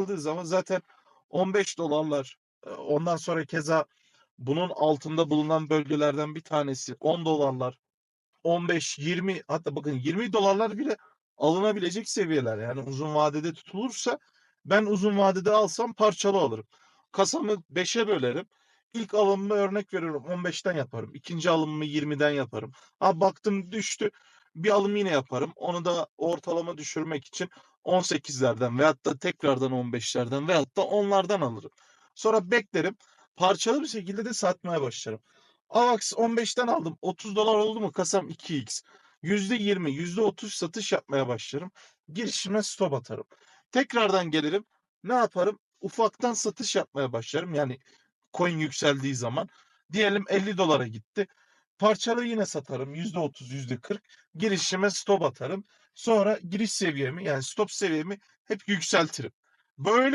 aldığı zaman zaten 15 dolarlar ondan sonra keza bunun altında bulunan bölgelerden bir tanesi 10 dolarlar 15 20 hatta bakın 20 dolarlar bile alınabilecek seviyeler. Yani uzun vadede tutulursa ben uzun vadede alsam parçalı alırım. Kasamı 5'e bölerim. İlk alımımı örnek veriyorum 15'ten yaparım. İkinci alımımı 20'den yaparım. Ha baktım düştü. Bir alım yine yaparım. Onu da ortalama düşürmek için 18'lerden veyahut da tekrardan 15'lerden veyahut da 10'lardan alırım. Sonra beklerim. Parçalı bir şekilde de satmaya başlarım. AVAX 15'ten aldım. 30 dolar oldu mu kasam 2x. %20, %30 satış yapmaya başlarım. Girişime stop atarım. Tekrardan gelirim. Ne yaparım? Ufaktan satış yapmaya başlarım. Yani coin yükseldiği zaman. Diyelim 50 dolara gitti. Parçalı yine satarım. %30, %40. Girişime stop atarım. Sonra giriş seviyemi yani stop seviyemi hep yükseltirim. Böyle